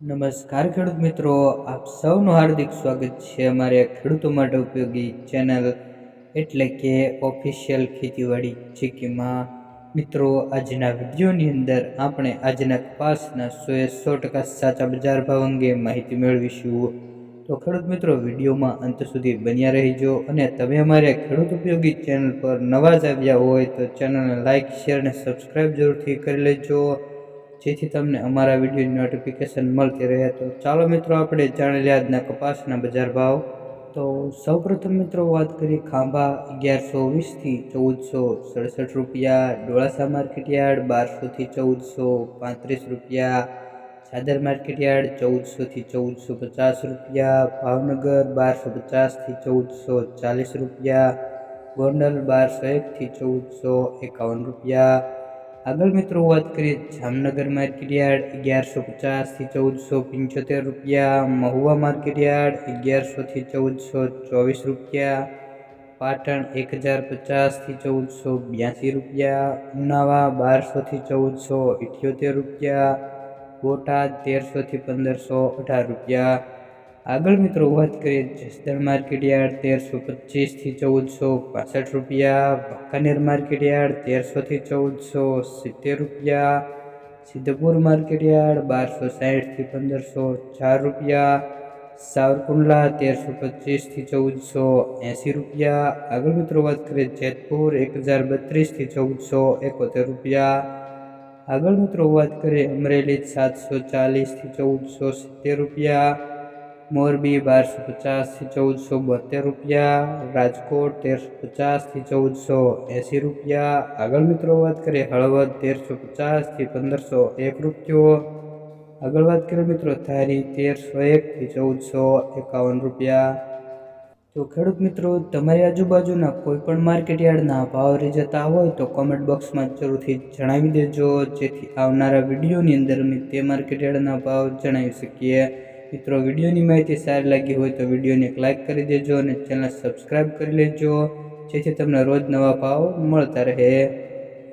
નમસ્કાર ખેડૂત મિત્રો, આપ સૌનું હાર્દિક સ્વાગત છે અમારે ખેડૂતો માટે ઉપયોગી ચેનલ એટલે કે ઓફિશિયલ ખેતીવાડી ચીકીમાં. મિત્રો, આજના વિડીયોની અંદર આપણે આજના કપાસના સોએ સો ટકા સાચા બજાર ભાવ અંગે માહિતી મેળવીશું. તો ખેડૂત મિત્રો, વિડીયોમાં અંત સુધી બન્યા રહીજો અને તમે અમારે ખેડૂત ઉપયોગી ચેનલ પર નવા જ આવ્યા હોય તો ચેનલને લાઇક શેર અને સબસ્ક્રાઈબ જરૂરથી કરી લેજો. જેથી તમને અમારા વિડીયોની નોટિફિકેશન મળતી રહે તો ચાલો મિત્રો આપણે જાણી લઈએ આજના કપાસના બજાર ભાવ. તો સૌપ્રથમ મિત્રો વાત કરીએ ખાંભા અગિયારસો વીસથી ચૌદસો સડસઠ રૂપિયા, ડોળાસા માર્કેટયાર્ડ બારસોથી ચૌદસો પાંત્રીસ રૂપિયા ચાદર માર્કેટયાર્ડ ચૌદસોથી ચૌદસો પચાસ રૂપિયા, ભાવનગર બારસો પચાસથી ચૌદસો ચાલીસ રૂપિયા, ગોંડલ બારસો એકથી ચૌદસો એકાવન રૂપિયા આગળ મિત્રો વાત કરીએ જામનગર માર્કેટયાર્ડ અગિયારસો પચાસથી ચૌદસો પંચોતેર રૂપિયા, મહુવા માર્કેટયાર્ડ અગિયારસોથી ચૌદસો ચોવીસ રૂપિયા, પાટણ એક હજાર પચાસથી ચૌદસો બ્યાસી રૂપિયા, ઉનાવા બારસોથી ચૌદસો ઇઠ્યોતેર રૂપિયા, બોટાદ તેરસોથી પંદરસો અઢાર રૂપિયા આગળ મિત્રો વાત કરીએ જસદણ માર્કેટયાર્ડ તેરસો પચીસથી ચૌદસો પાસઠ રૂપિયા વાંકાનેર માર્કેટયાર્ડ તેરસોથી ચૌદસો સિત્તેર રૂપિયા, સિદ્ધપુર માર્કેટયાર્ડ બારસો સાઠથી પંદરસો ચાર રૂપિયા, સાવરકુંડલા તેરસો પચીસથી ચૌદસો એંસી રૂપિયા. આગળ મિત્રો વાત કરીએ જેતપુર એક હજાર બત્રીસથી ચૌદસો એકોતેર રૂપિયા. આગળ મિત્રો વાત કરીએ અમરેલી સાતસો ચાલીસથી ચૌદસો સિત્તેર રૂપિયા. મોરબી બારસો પચાસથી ચૌદસો બોતેર રૂપિયા, રાજકોટ તેરસો પચાસથી ચૌદસો એંસી રૂપિયા. આગળ મિત્રો વાત કરીએ હળવદ તેરસો પચાસથી પંદરસો એક રૂપિયો. આગળ વાત કરીએ મિત્રો ધારી તેરસો એકથી ચૌદસો એકાવન રૂપિયા. તો ખેડૂત મિત્રો, તમારી આજુબાજુના કોઈપણ માર્કેટયાર્ડના માર્કેટ યાર્ડના ભાવ રહી જતા હોય તો કોમેન્ટ બોક્સમાં જરૂરથી જણાવી દેજો. જેથી આવનારા વિડીયોની અંદર અમે તે માર્કેટ યાર્ડના ભાવ જણાવી શકીએ. મિત્રો, વિડીયોની માહિતી સારી લાગી હોય તો વિડીયોને એક લાઇક કરી દેજો અને ચેનલ સબસ્ક્રાઈબ કરી લેજો. જેથી તમને રોજ નવા ભાવ મળતા રહે.